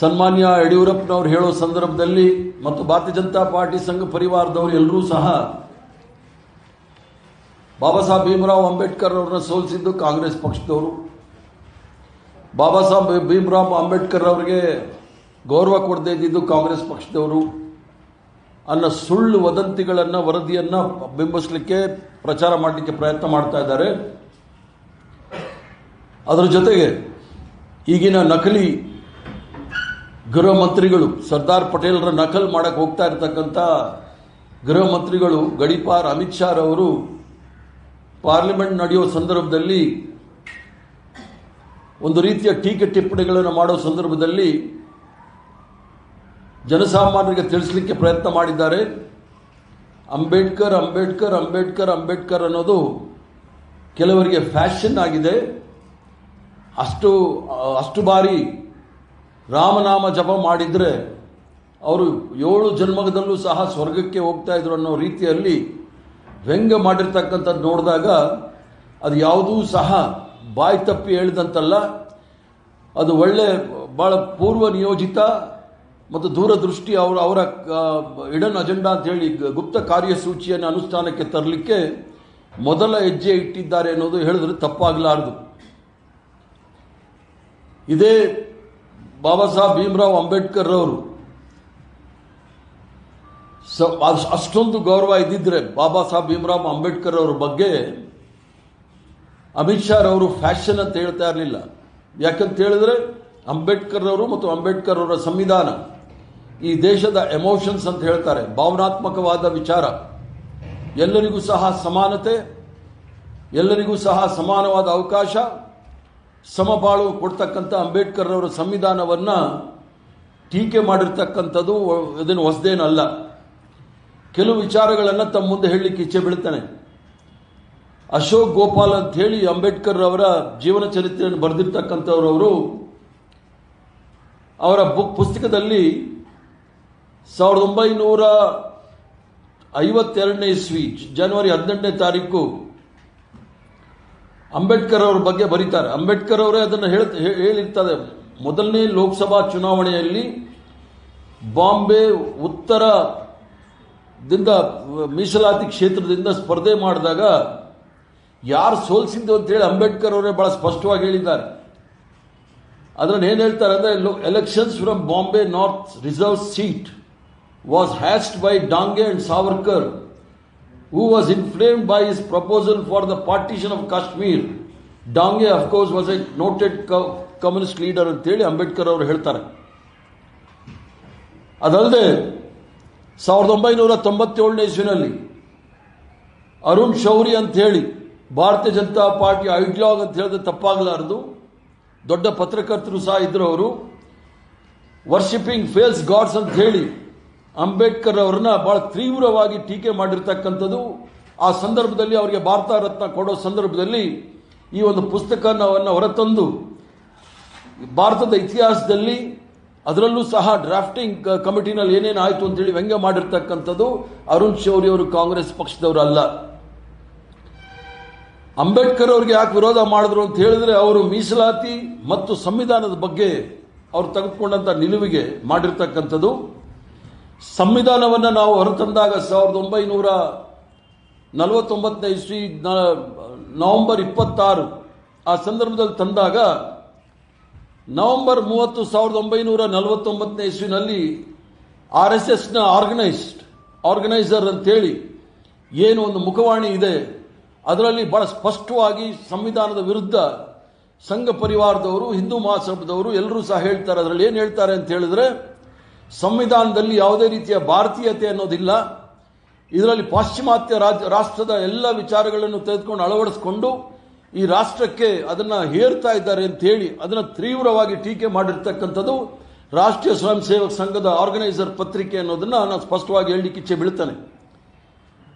ಸನ್ಮಾನ್ಯ ಯಡಿಯೂರಪ್ಪನವರು ಹೇಳೋ ಸಂದರ್ಭದಲ್ಲಿ ಮತ್ತು ಭಾರತೀಯ ಜನತಾ ಪಾರ್ಟಿ ಸಂಘ ಪರಿವಾರದವರು ಎಲ್ಲರೂ ಸಹ ಬಾಬಾ ಸಾಹೇಬ್ ಭೀಮರಾವ್ ಅಂಬೇಡ್ಕರ್ ಅವರನ್ನ ಸೋಲಿಸಿದ್ದು ಕಾಂಗ್ರೆಸ್ ಪಕ್ಷದವರು. ಬಾಬಾ ಸಾಹೇಬ್ ಭೀಮರಾವ್ ಅಂಬೇಡ್ಕರ್ ಅವರಿಗೆ ಗೌರವ ಕೊಡದೇ ಇದ್ದಿದ್ದು ಕಾಂಗ್ರೆಸ್ ಪಕ್ಷದವರು. ಅನ್ನೋ ಸುಳ್ಳು ವದಂತಿಗಳನ್ನು, ವರದಿಯನ್ನು ಬಿಂಬಿಸಲಿಕ್ಕೆ ಪ್ರಚಾರ ಮಾಡಲಿಕ್ಕೆ ಪ್ರಯತ್ನ ಮಾಡ್ತಾ ಇದ್ದಾರೆ. ಅದರ ಜೊತೆಗೆ ಈಗಿನ ನಕಲಿ ಗೃಹ ಮಂತ್ರಿಗಳು, ಸರ್ದಾರ್ ಪಟೇಲ್ರ ನಕಲ್ ಮಾಡಕ್ಕೆ ಹೋಗ್ತಾ ಇರತಕ್ಕಂಥ ಗೃಹ ಮಂತ್ರಿಗಳು ಗಡಿಪಾರ್ ಅಮಿತ್ ಶಾ ರವರು ಪಾರ್ಲಿಮೆಂಟ್ ನಡೆಯುವ ಸಂದರ್ಭದಲ್ಲಿ ಒಂದು ರೀತಿಯ ಟೀಕೆ ಟಿಪ್ಪಣಿಗಳನ್ನು ಮಾಡೋ ಸಂದರ್ಭದಲ್ಲಿ ಜನಸಾಮಾನ್ಯರಿಗೆ ತಿಳಿಸ್ಲಿಕ್ಕೆ ಪ್ರಯತ್ನ ಮಾಡಿದ್ದಾರೆ. ಅಂಬೇಡ್ಕರ್ ಅಂಬೇಡ್ಕರ್ ಅಂಬೇಡ್ಕರ್ ಅಂಬೇಡ್ಕರ್ ಅನ್ನೋದು ಕೆಲವರಿಗೆ ಫ್ಯಾಷನ್ ಆಗಿದೆ. ಅಷ್ಟು ಅಷ್ಟು ಬಾರಿ ರಾಮನಾಮ ಜಪ ಮಾಡಿದರೆ ಅವರು ಏಳು ಜನ್ಮದಲ್ಲೂ ಸಹ ಸ್ವರ್ಗಕ್ಕೆ ಹೋಗ್ತಾ ಇದ್ರು ಅನ್ನೋ ರೀತಿಯಲ್ಲಿ ವ್ಯಂಗ್ಯ ಮಾಡಿರ್ತಕ್ಕಂಥದ್ದು ನೋಡಿದಾಗ ಅದು ಯಾವುದೂ ಸಹ ಬಾಯಿ ತಪ್ಪಿ ಹೇಳಿದಂತಲ್ಲ, ಅದು ಒಳ್ಳೆ ಭಾಳ ಪೂರ್ವ ನಿಯೋಜಿತ ಮತ್ತು ದೂರದೃಷ್ಟಿ ಅವರ ಅವರ ಇಡನ್ ಅಜೆಂಡಾ ಅಂತ ಗ- ಗುಪ್ತ ಕಾರ್ಯಸೂಚಿಯನ್ನು ಅನುಷ್ಠಾನಕ್ಕೆ ತರಲಿಕ್ಕೆ ಮೊದಲ ಹೆಜ್ಜೆ ಇಟ್ಟಿದ್ದಾರೆ ಅನ್ನೋದು ಹೇಳಿದ್ರೆ ತಪ್ಪಾಗಲಾರದು. ಇದೇ ಬಾಬಾ ಸಾಹೇಬ್ ಭೀಮರಾವ್ ಅಂಬೇಡ್ಕರ್ ಅವರು. ಸ- ಅಷ್ಟ್- ಅಷ್ಟೊಂದು ಗೌರವ ಇದ್ದಿದ್ರೆ ಬಾಬಾ ಸಾಹೇಬ್ ಭೀಮರಾವ್ ಅಂಬೇಡ್ಕರ್ ಅವರ ಬಗ್ಗೆ ಅಮಿತ್ ಶಾ ಅವರು ಫ್ಯಾಷನ್ ಅಂತ ಹೇಳ್ತಾ ಇರಲಿಲ್ಲ. ಯಾಕಂತ ಹೇಳಿದ್ರೆ ಅಂಬೇಡ್ಕರ್ ಅವರು ಮತ್ತು ಅಂಬೇಡ್ಕರ್ ಅವರ ಸಂವಿಧಾನ ಈ ದೇಶದ ಎಮೋಷನ್ಸ್ ಅಂತ ಹೇಳ್ತಾರೆ, ಭಾವನಾತ್ಮಕವಾದ ವಿಚಾರ. ಎಲ್ಲರಿಗೂ ಸಹ ಸಮಾನತೆ, ಎಲ್ಲರಿಗೂ ಸಹ ಸಮಾನವಾದ ಅವಕಾಶ ಸಮಬಾಳು ಕೊಡ್ತಕ್ಕಂಥ ಅಂಬೇಡ್ಕರ್ ಅವರ ಸಂವಿಧಾನವನ್ನು ಟೀಕೆ ಮಾಡಿರ್ತಕ್ಕಂಥದ್ದು ಇದನ್ನು ಹೊಸದೇನಲ್ಲ. ಕೆಲವು ವಿಚಾರಗಳನ್ನು ತಮ್ಮ ಮುಂದೆ ಹೇಳಲಿಕ್ಕೆ ಇಚ್ಛೆ ಬೀಳ್ತಾನೆ. ಅಶೋಕ್ ಗೋಪಾಲ್ ಅಂತ ಹೇಳಿ ಅಂಬೇಡ್ಕರ್ ಅವರ ಜೀವನ ಚರಿತ್ರೆಯನ್ನು ಬರೆದಿರ್ತಕ್ಕಂಥವ್ರವರು ಅವರ. ಬುಕ್ ಪುಸ್ತಕದಲ್ಲಿ ಸಾವಿರದ ಒಂಬೈನೂರ ಐವತ್ತೆರಡನೇ ಇಸ್ವಿ ಜನವರಿ ಹದಿನೆಂಟನೇ ತಾರೀಕು ಅಂಬೇಡ್ಕರ್ ಅವರ ಬಗ್ಗೆ ಬರೀತಾರೆ. ಅಂಬೇಡ್ಕರ್ ಅವರೇ ಅದನ್ನು ಹೇಳ್ ಹೇಳಿರ್ತಾರೆ ಮೊದಲನೇ ಲೋಕಸಭಾ ಚುನಾವಣೆಯಲ್ಲಿ ಬಾಂಬೆ ಉತ್ತರದಿಂದ ಮೀಸಲಾತಿ ಕ್ಷೇತ್ರದಿಂದ ಸ್ಪರ್ಧೆ ಮಾಡಿದಾಗ ಯಾರು ಸೋಲಿಸಿದ್ದು ಅಂತೇಳಿ ಅಂಬೇಡ್ಕರ್ ಅವರೇ ಬಹಳ ಸ್ಪಷ್ಟವಾಗಿ ಹೇಳಿದ್ದಾರೆ. ಅದನ್ನು ಏನು ಹೇಳ್ತಾರೆ ಅಂದರೆ elections from Bombay north reserve seat was hassed by Dange and Savarkar who was inflamed by his proposal for the partition of Kashmir. Dange of course was a noted communist leader ಅಂತೇಳಿ ಅಂಬೇಡ್ಕರ್ ಅವರು ಹೇಳ್ತಾರೆ. ಅದಲ್ಲದೆ, ಸಾವಿರದ ಒಂಬೈನೂರ ತೊಂಬತ್ತೇಳನೇ ಇಸ್ವಿನಲ್ಲಿ ಅರುಣ್ ಶೌರಿ ಅಂತ ಹೇಳಿ ಭಾರತೀಯ Janata party ಐಡ್ಲಾಗ್ ಅಂತ ಹೇಳಿದ್ರೆ ತಪ್ಪಾಗಲಾರದು. ದೊಡ್ಡ ಪತ್ರಕರ್ತರು ಸಹ ಇದ್ದರು ಅವರು. ವರ್ಷಿಪಿಂಗ್ ಫೇಲ್ಸ್ ಗಾಡ್ಸ್ ಅಂತ ಹೇಳಿ ಅಂಬೇಡ್ಕರ್ ಅವರನ್ನ ಬಹಳ ತೀವ್ರವಾಗಿ ಟೀಕೆ ಮಾಡಿರ್ತಕ್ಕಂಥದ್ದು ಆ ಸಂದರ್ಭದಲ್ಲಿ ಅವರಿಗೆ ಭಾರತ ರತ್ನ ಕೊಡೋ ಸಂದರ್ಭದಲ್ಲಿ ಈ ಒಂದು ಪುಸ್ತಕವನ್ನು ಹೊರತಂದು ಭಾರತದ ಇತಿಹಾಸದಲ್ಲಿ ಅದರಲ್ಲೂ ಸಹ ಡ್ರಾಫ್ಟಿಂಗ್ ಕಮಿಟಿನಲ್ಲಿ ಏನೇನು ಆಯಿತು ಅಂತೇಳಿ ವ್ಯಂಗ್ಯ ಮಾಡಿರ್ತಕ್ಕಂಥದ್ದು ಅರುಣ್ ಶೌರಿ ಅವರು ಕಾಂಗ್ರೆಸ್ ಪಕ್ಷದವರು ಅಲ್ಲ ಅಂಬೇಡ್ಕರ್ ಅವರಿಗೆ ಯಾಕೆ ವಿರೋಧ ಮಾಡಿದ್ರು ಅಂತ ಹೇಳಿದ್ರೆ ಅವರು ಮೀಸಲಾತಿ ಮತ್ತು ಸಂವಿಧಾನದ ಬಗ್ಗೆ ಅವರು ತೆಗೆದುಕೊಂಡಂಥ ನಿಲುವಿಗೆ ಮಾಡಿರ್ತಕ್ಕಂಥದ್ದು. ಸಂವಿಧಾನವನ್ನು ನಾವು ಹೊರತಂದಾಗ ಸಾವಿರದ ಒಂಬೈನೂರ ನಲವತ್ತೊಂಬತ್ತನೇ ಇಸ್ವಿ ನವೆಂಬರ್ ಇಪ್ಪತ್ತಾರು, ಆ ಸಂದರ್ಭದಲ್ಲಿ ತಂದಾಗ ನವೆಂಬರ್ ಮೂವತ್ತು ಸಾವಿರದ ಒಂಬೈನೂರ ನಲವತ್ತೊಂಬತ್ತನೇ ಇಸ್ವಿನಲ್ಲಿ ಆರ್ ಎಸ್ ಎಸ್ನ ಆರ್ಗನೈಸ್ಡ್, ಆರ್ಗನೈಸರ್ ಅಂತೇಳಿ ಏನು ಒಂದು ಮುಖವಾಣಿ ಇದೆ, ಅದರಲ್ಲಿ ಬಹಳ ಸ್ಪಷ್ಟವಾಗಿ ಸಂವಿಧಾನದ ವಿರುದ್ಧ ಸಂಘ ಪರಿವಾರದವರು, ಹಿಂದೂ ಮಹಾಸಭದವರು ಎಲ್ಲರೂ ಸಹ ಹೇಳ್ತಾರೆ. ಅದರಲ್ಲಿ ಏನು ಹೇಳ್ತಾರೆ ಅಂತ ಹೇಳಿದ್ರೆ ಸಂವಿಧಾನದಲ್ಲಿ ಯಾವುದೇ ರೀತಿಯ ಭಾರತೀಯತೆ ಅನ್ನೋದಿಲ್ಲ. ಇದರಲ್ಲಿ ಪಾಶ್ಚಿಮಾತ್ಯ ರಾಜ್ಯ ರಾಷ್ಟ್ರದ ಎಲ್ಲ ವಿಚಾರಗಳನ್ನು ತೆಗೆದುಕೊಂಡು ಅಳವಡಿಸಿಕೊಂಡು ಈ ರಾಷ್ಟ್ರಕ್ಕೆ ಅದನ್ನ ಹೇರ್ತಾ ಇದ್ದಾರೆ ಅಂತ ಹೇಳಿ ಅದನ್ನ ತೀವ್ರವಾಗಿ ಟೀಕೆ ಮಾಡಿರ್ತಕ್ಕಂಥದ್ದು ರಾಷ್ಟ್ರೀಯ ಸ್ವಯಂ ಸೇವಕ ಸಂಘದ ಆರ್ಗನೈಸರ್ ಪತ್ರಿಕೆ ಅನ್ನೋದನ್ನ ನಾನು ಸ್ಪಷ್ಟವಾಗಿ ಹೇಳಲಿಕ್ಕೆ ಇಚ್ಛೆ ಬೀಳ್ತಾನೆ.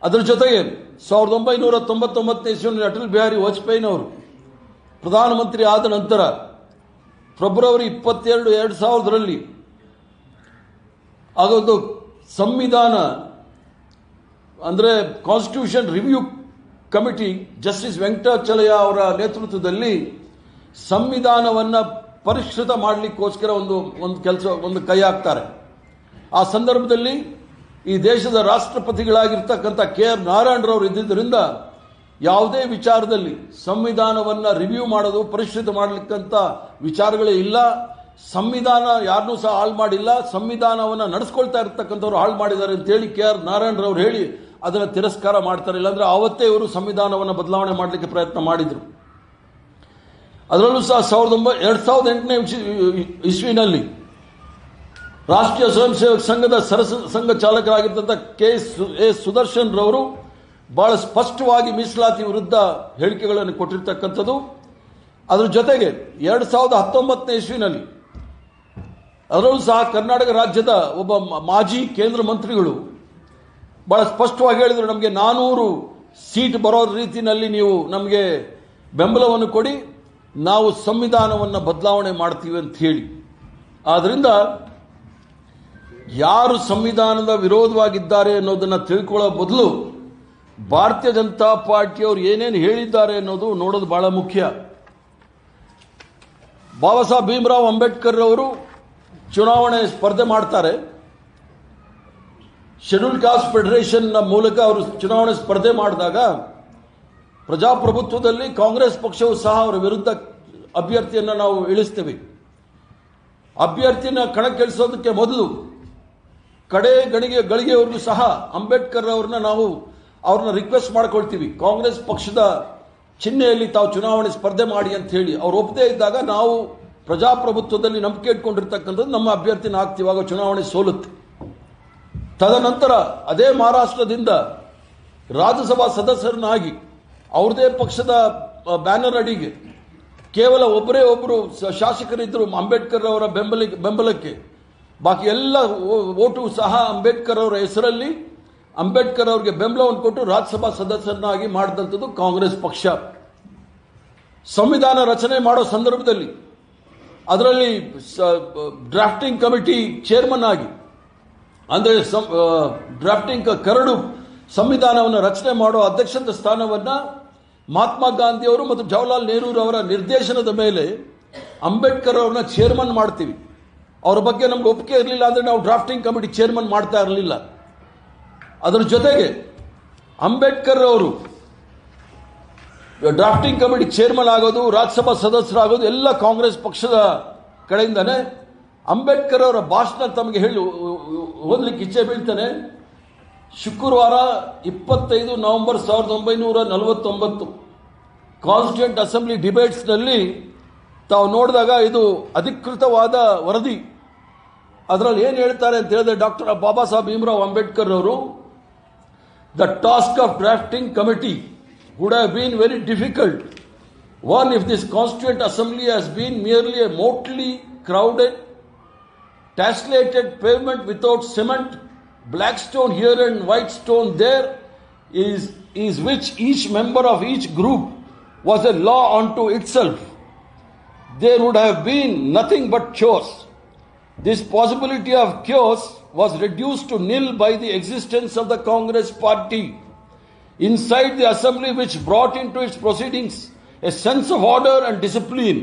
ಅದರ ಜೊತೆಗೆ ಸಾವಿರದ ಒಂಬೈನೂರ ತೊಂಬತ್ತೊಂಬತ್ತನೇ ಇಸ್ವಿನಲ್ಲಿ ಅಟಲ್ ಬಿಹಾರಿ ವಾಜಪೇಯಿನವರು ಪ್ರಧಾನಮಂತ್ರಿ ಆದ ನಂತರ ಫೆಬ್ರವರಿ ಇಪ್ಪತ್ತೆರಡು, ಎರಡು ಸಾವಿರದಲ್ಲಿ ಆಗೊಂದು ಸಂವಿಧಾನ, ಅಂದರೆ constitution review committee justice Venkatachaliah ಅವರ ನೇತೃತ್ವದಲ್ಲಿ ಸಂವಿಧಾನವನ್ನು ಪರಿಷ್ಕೃತ ಮಾಡಲಿಕ್ಕೋಸ್ಕರ ಒಂದು ಒಂದು ಕೆಲಸ, ಒಂದು ಕೈ ಹಾಕ್ತಾರೆ. ಆ ಸಂದರ್ಭದಲ್ಲಿ ಈ ದೇಶದ ರಾಷ್ಟ್ರಪತಿಗಳಾಗಿರ್ತಕ್ಕಂಥ ಕೆ ಆರ್ ನಾರಾಯಣರವರು ಇದ್ದಿದ್ದರಿಂದ ಯಾವುದೇ ವಿಚಾರದಲ್ಲಿ ಸಂವಿಧಾನವನ್ನು ರಿವ್ಯೂ ಮಾಡೋದು, ಪರಿಷ್ಕೃತ ಮಾಡಲಿಕ್ಕಂಥ ವಿಚಾರಗಳೇ ಇಲ್ಲ. ಸಂವಿಧಾನ ಯಾರನ್ನೂ ಸಹ ಹಾಳು ಮಾಡಿಲ್ಲ. ಸಂವಿಧಾನವನ್ನು ನಡೆಸ್ಕೊಳ್ತಾ ಇರ್ತಕ್ಕಂಥವ್ರು ಹಾಳು ಮಾಡಿದ್ದಾರೆ ಅಂತೇಳಿ ಕೆ ಆರ್ ನಾರಾಯಣರವ್ರು ಹೇಳಿ ಅದನ್ನು ತಿರಸ್ಕಾರ ಮಾಡ್ತಾರೆ. ಇಲ್ಲಾಂದರೆ ಆವತ್ತೇ ಇವರು ಸಂವಿಧಾನವನ್ನು ಬದಲಾವಣೆ ಮಾಡಲಿಕ್ಕೆ ಪ್ರಯತ್ನ ಮಾಡಿದರು. ಅದರಲ್ಲೂ ಸಹ ಸಾವಿರದ ಒಂಬೈ, ಎರಡು ಸಾವಿರದ ಎಂಟನೇ ಇಸ್ವಿನಲ್ಲಿ ರಾಷ್ಟ್ರೀಯ ಸ್ವಯಂ ಸೇವಕ ಸಂಘದ ಸರಸ, ಸಂಘ ಚಾಲಕರಾಗಿದ್ದಂಥ ಕೆ ಸು- ಎ ಸುದರ್ಶನ್ ರವರು ಬಹಳ ಸ್ಪಷ್ಟವಾಗಿ ಮೀಸಲಾತಿ ವಿರುದ್ಧ ಹೇಳಿಕೆಗಳನ್ನು ಕೊಟ್ಟಿರ್ತಕ್ಕಂಥದ್ದು. ಅದರ ಜೊತೆಗೆ ಎರಡು ಸಾವಿರದ ಹತ್ತೊಂಬತ್ತನೇ ಇಸ್ವಿನಲ್ಲಿ ಅದರಲ್ಲೂ ಸಹ ಕರ್ನಾಟಕ ರಾಜ್ಯದ ಒಬ್ಬ ಮಾಜಿ ಕೇಂದ್ರ ಮಂತ್ರಿಗಳು ಬಹಳ ಸ್ಪಷ್ಟವಾಗಿ ಹೇಳಿದರು ನಮಗೆ ನಾನೂರು ಸೀಟ್ ಬರೋ ರೀತಿಯಲ್ಲಿ ನೀವು ನಮಗೆ ಬೆಂಬಲವನ್ನು ಕೊಡಿ, ನಾವು ಸಂವಿಧಾನವನ್ನು ಬದಲಾವಣೆ ಮಾಡ್ತೀವಿ ಅಂತ ಹೇಳಿ. ಆದ್ದರಿಂದ ಯಾರು ಸಂವಿಧಾನದ ವಿರೋಧವಾಗಿದ್ದಾರೆ ಅನ್ನೋದನ್ನು ತಿಳ್ಕೊಳ್ಳೋ ಬದಲು ಭಾರತೀಯ ಜನತಾ ಪಾರ್ಟಿಯವರು ಏನೇನು ಹೇಳಿದ್ದಾರೆ ಅನ್ನೋದು ನೋಡೋದು ಬಹಳ ಮುಖ್ಯ. ಬಾಬಾ ಸಾಹೇಬ್ ಭೀಮರಾವ್ ಅಂಬೇಡ್ಕರ್ ಅವರು ಚುನಾವಣೆ ಸ್ಪರ್ಧೆ ಮಾಡ್ತಾರೆ. ಶೆಡ್ಯೂಲ್ ಕಾಸ್ಟ್ ಫೆಡರೇಷನ್ನ ಮೂಲಕ ಅವರು ಚುನಾವಣೆ ಸ್ಪರ್ಧೆ ಮಾಡಿದಾಗ ಪ್ರಜಾಪ್ರಭುತ್ವದಲ್ಲಿ ಕಾಂಗ್ರೆಸ್ ಪಕ್ಷವು ಸಹ ಅವರ ವಿರುದ್ಧ ಅಭ್ಯರ್ಥಿಯನ್ನು ನಾವು ಇಳಿಸ್ತೇವೆ. ಅಭ್ಯರ್ಥಿನ ಕಣಕ್ಕಿಳಿಸೋದಕ್ಕೆ ಮೊದಲು ಕಡೆ ಗಣಿಗೆ ಗಳಿಗೆವರೆಗೂ ಸಹ ಅಂಬೇಡ್ಕರ್ ಅವ್ರನ್ನ ನಾವು ಅವ್ರನ್ನ ರಿಕ್ವೆಸ್ಟ್ ಮಾಡ್ಕೊಳ್ತೀವಿ. ಕಾಂಗ್ರೆಸ್ ಪಕ್ಷದ ಚಿಹ್ನೆಯಲ್ಲಿ ತಾವು ಚುನಾವಣೆ ಸ್ಪರ್ಧೆ ಮಾಡಿ ಅಂತ ಹೇಳಿ. ಅವ್ರು ಒಪ್ಪದೇ ಇದ್ದಾಗ ನಾವು ಪ್ರಜಾಪ್ರಭುತ್ವದಲ್ಲಿ ನಂಬಿಕೆ ಇಟ್ಕೊಂಡಿರ್ತಕ್ಕಂಥದ್ದು ನಮ್ಮ ಅಭ್ಯರ್ಥಿನ ಆಗ್ತಿವಾಗ ಆಗ ಚುನಾವಣೆ ಸೋಲುತ್ತೆ. ತದನಂತರ ಅದೇ ಮಹಾರಾಷ್ಟ್ರದಿಂದ ರಾಜ್ಯಸಭಾ ಸದಸ್ಯರನ್ನಾಗಿ ಅವ್ರದೇ ಪಕ್ಷದ ಬ್ಯಾನರ್ ಅಡಿಗೆ ಕೇವಲ ಒಬ್ಬರೇ ಒಬ್ಬರು ಶಾಸಕರಿದ್ದರು ಅಂಬೇಡ್ಕರ್ ಅವರ ಬೆಂಬಲ, ಬೆಂಬಲಕ್ಕೆ. ಬಾಕಿ ಎಲ್ಲ ಓಟು ಸಹ ಅಂಬೇಡ್ಕರ್ ಅವರ ಹೆಸರಲ್ಲಿ ಅಂಬೇಡ್ಕರ್ ಅವರಿಗೆ ಬೆಂಬಲವನ್ನು ಕೊಟ್ಟು ರಾಜ್ಯಸಭಾ ಸದಸ್ಯರನ್ನಾಗಿ ಮಾಡಿದಂಥದ್ದು ಕಾಂಗ್ರೆಸ್ ಪಕ್ಷ. ಸಂವಿಧಾನ ರಚನೆ ಮಾಡೋ ಸಂದರ್ಭದಲ್ಲಿ ಅದರಲ್ಲಿ ಡ್ರಾಫ್ಟಿಂಗ್ ಕಮಿಟಿ ಚೇರ್ಮನ್ ಆಗಿ, ಅಂದರೆ ಡ್ರಾಫ್ಟಿಂಗ್ ಕರಡು ಸಂವಿಧಾನವನ್ನು ರಚನೆ ಮಾಡೋ ಅಧ್ಯಕ್ಷದ ಸ್ಥಾನವನ್ನು ಮಹಾತ್ಮ ಗಾಂಧಿಯವರು ಮತ್ತು ಜವಾಹರ್ಲಾಲ್ ನೆಹರೂರವರ ನಿರ್ದೇಶನದ ಮೇಲೆ ಅಂಬೇಡ್ಕರ್ ಅವ್ರನ್ನ ಚೇರ್ಮನ್ ಮಾಡ್ತೀವಿ. ಅವ್ರ ಬಗ್ಗೆ ನಮ್ಗೆ ಒಪ್ಪಿಗೆ ಇರಲಿಲ್ಲ ಅಂದರೆ ನಾವು ಡ್ರಾಫ್ಟಿಂಗ್ ಕಮಿಟಿ ಚೇರ್ಮನ್ ಮಾಡ್ತಾ ಇರಲಿಲ್ಲ. ಅದರ ಜೊತೆಗೆ ಅಂಬೇಡ್ಕರ್ ಅವರು ಡ್ರಾಫ್ಟಿಂಗ್ ಕಮಿಟಿ ಚೇರ್ಮನ್ ಆಗೋದು ರಾಜ್ಯಸಭಾ ಸದಸ್ಯರಾಗೋದು, ಎಲ್ಲ ಕಾಂಗ್ರೆಸ್ ಪಕ್ಷದ ಕಡೆಯಿಂದನೇ ಅಂಬೇಡ್ಕರ್ ಅವರ ಭಾಷಣ ತಮಗೆ ಹೇಳಿ ಓದಲಿಕ್ಕೆ ಇಚ್ಛೆ ಬೀಳ್ತಾನೆ. ಶುಕ್ರವಾರ ಇಪ್ಪತ್ತೈದು ನವೆಂಬರ್ ಸಾವಿರದ ಒಂಬೈನೂರ ನಲವತ್ತೊಂಬತ್ತು ಕಾನ್ಸ್ಟಿಟ್ಯೂಂಟ್ ಅಸೆಂಬ್ಲಿ ಡಿಬೇಟ್ಸ್ನಲ್ಲಿ ತಾವು ನೋಡಿದಾಗ ಇದು ಅಧಿಕೃತವಾದ ವರದಿ. ಅದರಲ್ಲಿ ಏನು ಹೇಳ್ತಾರೆ ಅಂತ ಹೇಳಿದ್ರೆ ಡಾಕ್ಟರ್ ಬಾಬಾ ಸಾಹೇಬ್ ಭೀಮರಾವ್ ಅಂಬೇಡ್ಕರ್ ಅವರು the task of drafting committee would have been very difficult. One, if this constituent assembly has been merely a motley crowded, tessellated pavement without cement, black stone here and white stone there, is, is which each member of each group was a law unto itself. There would have been nothing but chaos. This possibility of chaos was reduced to nil by the existence of the Congress party inside the assembly, which brought into its proceedings a sense of order and discipline.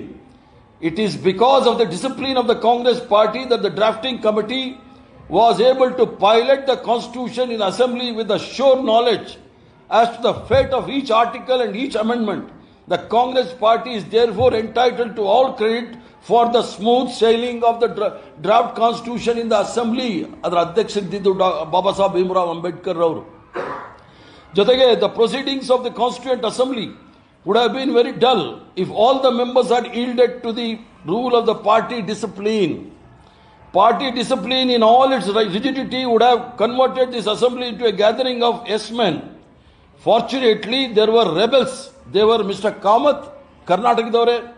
It is because of the discipline of the Congress party that the drafting committee was able to pilot the constitution in assembly with a sure knowledge as to the fate of each article and each amendment. The Congress party is therefore entitled to all credit for the smooth sailing of the dra- draft constitution in the assembly. ಅದರ ಅಧ್ಯಕ್ಷರಿದ್ದಿದ್ದು ಡಾ- ಬಾಬಾ ಸಾಹೇಬ್ ಭೀಮರಾವ್ ಅಂಬೇಡ್ಕರ್ ಅವರು ಜೊತೆಗೆ the proceedings of the constituent assembly would have been very dull if all the members are yielded to the rule of the party discipline Party discipline in all its rigidity would have converted this assembly into a gathering of yes men. Fortunately, there were rebels. They were Mr. Kamath, Karnataka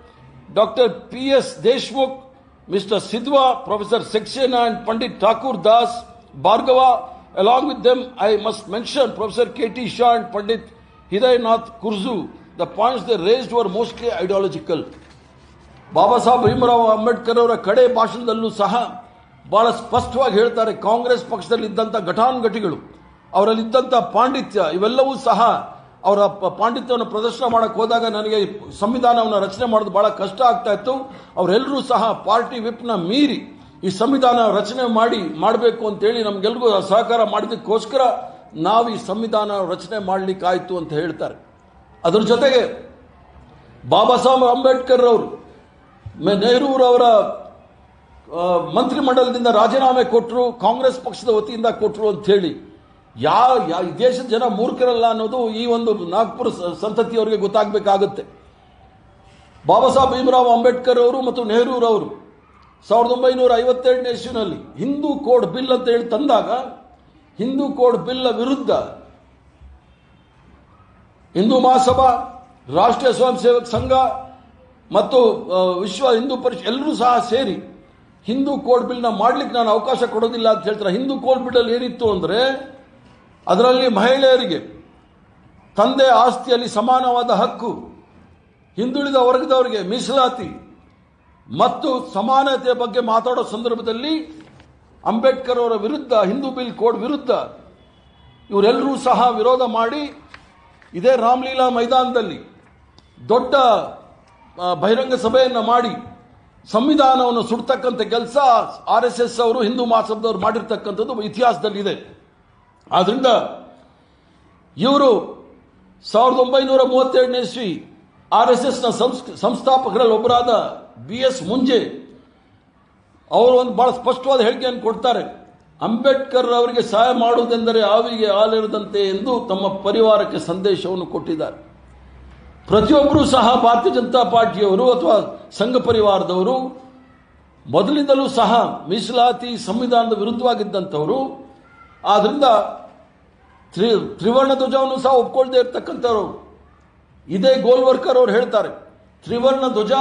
Dr. P.S. Deshmukh, Mr. Sidhwa, Professor Saxena and Pandit Thakur Das, Bhargava. Along with them, I must mention Professor K.T. Shah and Pandit Hridaynath Kurzu. The points they raised were mostly ideological. Baba Saheb Bhimrao Ambedkar ಅವರ ಕಡೆ ಭಾಷಣದಲ್ಲೂ ಸಹ ಬಹಳ ಸ್ಪಷ್ಟವಾಗಿ ಹೇಳ್ತಾರೆ ಕಾಂಗ್ರೆಸ್ ಪಕ್ಷದಲ್ಲಿದ್ದಂಥ ಘಟಾನುಘಟಿಗಳು ಅವರಲ್ಲಿದ್ದಂಥ ಪಾಂಡಿತ್ಯ ಇವೆಲ್ಲವೂ ಸಹ ಅವರ ಪಾಂಡಿತ್ಯವನ್ನು ಪ್ರದರ್ಶನ ಮಾಡೋಕ್ಕೆ ಹೋದಾಗ ನನಗೆ ಸಂವಿಧಾನವನ್ನು ರಚನೆ ಮಾಡೋದು ಭಾಳ ಕಷ್ಟ ಆಗ್ತಾ ಇತ್ತು ಅವರೆಲ್ಲರೂ ಸಹ ಪಾರ್ಟಿ ವಿಪ್ನ ಮೀರಿ ಈ ಸಂವಿಧಾನ ರಚನೆ ಮಾಡಿ ಮಾಡಬೇಕು ಅಂತೇಳಿ ನಮಗೆಲ್ರಿಗೂ ಸಹಕಾರ ಮಾಡಿದ್ದಕ್ಕೋಸ್ಕರ ನಾವು ಈ ಸಂವಿಧಾನ ರಚನೆ ಮಾಡಲಿಕ್ಕಾಯ್ತು ಅಂತ ಹೇಳ್ತಾರೆ. ಅದರ ಜೊತೆಗೆ ಬಾಬಾ ಸಾಹೇಬ್ ಅಂಬೇಡ್ಕರ್ ಅವರು ನೆಹರೂರವರ ಮಂತ್ರಿಮಂಡಲದಿಂದ ರಾಜೀನಾಮೆ ಕೊಟ್ಟರು ಕಾಂಗ್ರೆಸ್ ಪಕ್ಷದ ವತಿಯಿಂದ ಕೊಟ್ಟರು ಯಾವ ಯಾ- ಈ ದೇಶದ ಜನ ಮೂರ್ಖರಲ್ಲ ಅನ್ನೋದು ಈ ಒಂದು ನಾಗ್ಪುರ ಸಂತತಿಯವರಿಗೆ ಗೊತ್ತಾಗಬೇಕಾಗುತ್ತೆ. ಬಾಬಾ ಸಾಹೇಬ್ ಭೀಮರಾವ್ ಅಂಬೇಡ್ಕರ್ ಅವರು ಮತ್ತು ನೆಹರೂರವರು ಸಾವಿರದ ಒಂಬೈನೂರ ಐವತ್ತೆರಡನೇ ಇಸ್ವಿನಲ್ಲಿ ಹಿಂದೂ ಕೋಡ್ ಬಿಲ್ ಅಂತ ಹೇಳಿ ತಂದಾಗ, ಹಿಂದೂ ಕೋಡ್ ಬಿಲ್ ವಿರುದ್ಧ ಹಿಂದೂ ಮಹಾಸಭಾ, ರಾಷ್ಟ್ರೀಯ ಸ್ವಯಂ ಸೇವಕ ಸಂಘ ಮತ್ತು ವಿಶ್ವ ಹಿಂದೂ ಪರಿಷತ್ ಎಲ್ಲರೂ ಸಹ ಸೇರಿ ಹಿಂದೂ ಕೋಡ್ ಬಿಲ್ನ ಮಾಡಲಿಕ್ಕೆ ನಾನು ಅವಕಾಶ ಕೊಡೋದಿಲ್ಲ ಅಂತ ಹೇಳ್ತಾರೆ. ಹಿಂದೂ ಕೋಡ್ ಬಿಲ್ ಅಲ್ಲಿ ಏನಿತ್ತು ಅಂದರೆ, ಅದರಲ್ಲಿ ಮಹಿಳೆಯರಿಗೆ ತಂದೆ ಆಸ್ತಿಯಲ್ಲಿ ಸಮಾನವಾದ ಹಕ್ಕು, ಹಿಂದುಳಿದ ವರ್ಗದವರಿಗೆ ಮೀಸಲಾತಿ ಮತ್ತು ಸಮಾನತೆಯ ಬಗ್ಗೆ ಮಾತಾಡೋ ಸಂದರ್ಭದಲ್ಲಿ ಅಂಬೇಡ್ಕರ್ ಅವರ ವಿರುದ್ಧ, ಹಿಂದೂ ಬಿಲ್ ಕೋಡ್ ವಿರುದ್ಧ ಇವರೆಲ್ಲರೂ ಸಹ ವಿರೋಧ ಮಾಡಿ ಇದೇ ರಾಮಲೀಲಾ ಮೈದಾನದಲ್ಲಿ ದೊಡ್ಡ ಬಹಿರಂಗ ಸಭೆಯನ್ನು ಮಾಡಿ ಸಂವಿಧಾನವನ್ನು ಸುಡ್ತಕ್ಕಂಥ ಕೆಲಸ ಆರ್ ಎಸ್ ಎಸ್ ಅವರು, ಹಿಂದೂ ಮಹಾಸಭದವರು ಮಾಡಿರ್ತಕ್ಕಂಥದ್ದು ಇತಿಹಾಸದಲ್ಲಿದೆ. ಆದ್ದರಿಂದ ಇವರು ಸಾವಿರದ ಒಂಬೈನೂರ ಮೂವತ್ತೆರಡನೇ ಇಸ್ವಿ ಆರ್ ಎಸ್ ಎಸ್ನ ಸಂಸ್ಥಾಪಕರಲ್ಲಿ ಒಬ್ಬರಾದ ಬಿ ಎಸ್ ಮುಂಜೆ ಅವರು ಒಂದು ಬಹಳ ಸ್ಪಷ್ಟವಾದ ಹೇಳಿಕೆಯನ್ನು ಕೊಡ್ತಾರೆ. ಅಂಬೇಡ್ಕರ್ ಅವರಿಗೆ ಸಹಾಯ ಮಾಡುವುದೆಂದರೆ ಆವಿಗೆ ಹಾಲಿರದಂತೆ ಎಂದು ತಮ್ಮ ಪರಿವಾರಕ್ಕೆ ಸಂದೇಶವನ್ನು ಕೊಟ್ಟಿದ್ದಾರೆ. ಪ್ರತಿಯೊಬ್ಬರೂ ಸಹ ಭಾರತೀಯ ಜನತಾ ಪಾರ್ಟಿಯವರು ಅಥವಾ ಸಂಘ ಪರಿವಾರದವರು ಮೊದಲಿಂದಲೂ ಸಹ ಮೀಸಲಾತಿ ಸಂವಿಧಾನದ ವಿರುದ್ಧವಾಗಿದ್ದಂಥವರು ಆದ್ದರಿಂದ ತ್ರಿ, ತ್ರಿವರ್ಣ ಧ್ವಜವನ್ನು ಸಹ ಒಪ್ಕೊಳ್ದೇ ಇರ್ತಕ್ಕಂಥವ್ರು. ಇದೇ ಗೋಲ್ವರ್ಕರ್ ಅವರು ಹೇಳ್ತಾರೆ, ತ್ರಿವರ್ಣ ಧ್ವಜ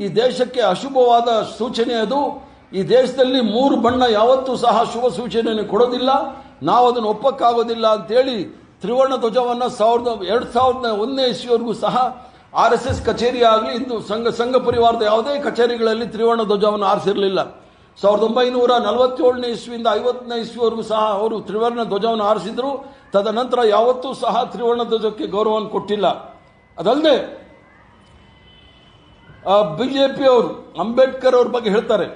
ಈ ದೇಶಕ್ಕೆ ಅಶುಭವಾದ ಸೂಚನೆ ಅದು. ಈ ದೇಶದಲ್ಲಿ ಮೂರು ಬಣ್ಣ ಯಾವತ್ತೂ ಸಹ ಶುಭ ಸೂಚನೆಯನ್ನು ಕೊಡೋದಿಲ್ಲ. ನಾವು ಅದನ್ನು ಒಪ್ಪಕ್ಕಾಗೋದಿಲ್ಲ ಅಂತೇಳಿ ತ್ರಿವರ್ಣ ಧ್ವಜವನ್ನು ಸಾವಿರದ, ಎರಡು ಸಾವಿರದ ಒಂದನೇ ಇಸ್ವಿವರೆಗೂ ಸಹ ಆರ್ ಎಸ್ ಎಸ್ ಕಚೇರಿ ಆಗಲಿ, ಇಂದು ಸಂಘ ಸಂಘ ಪರಿವಾರದ ಯಾವುದೇ ಕಚೇರಿಗಳಲ್ಲಿ ತ್ರಿವರ್ಣ ಧ್ವಜವನ್ನು ಆರಿಸಿರಲಿಲ್ಲ. ಸಾವಿರದ ಒಂಬೈನೂರ ನಲವತ್ತೇಳನೇ ಇಸ್ವಿಯಿಂದ ಐವತ್ತನೇ ಇಸ್ವಿವರೆಗೂ ಸಹ ಅವರು ತ್ರಿವರ್ಣ ಧ್ವಜವನ್ನು ಆರಿಸಿದ್ರು. ತದನಂತರ ಯಾವತ್ತೂ ಸಹ ತ್ರಿವರ್ಣ ಧ್ವಜಕ್ಕೆ ಗೌರವವನ್ನು ಕೊಟ್ಟಿಲ್ಲ. ಅದಲ್ಲದೆ ಬಿಜೆಪಿ ಅವರು, ಅಂಬೇಡ್ಕರ್ ಅವ್ರ ಬಗ್ಗೆ ಹೇಳ್ತಾರೆ.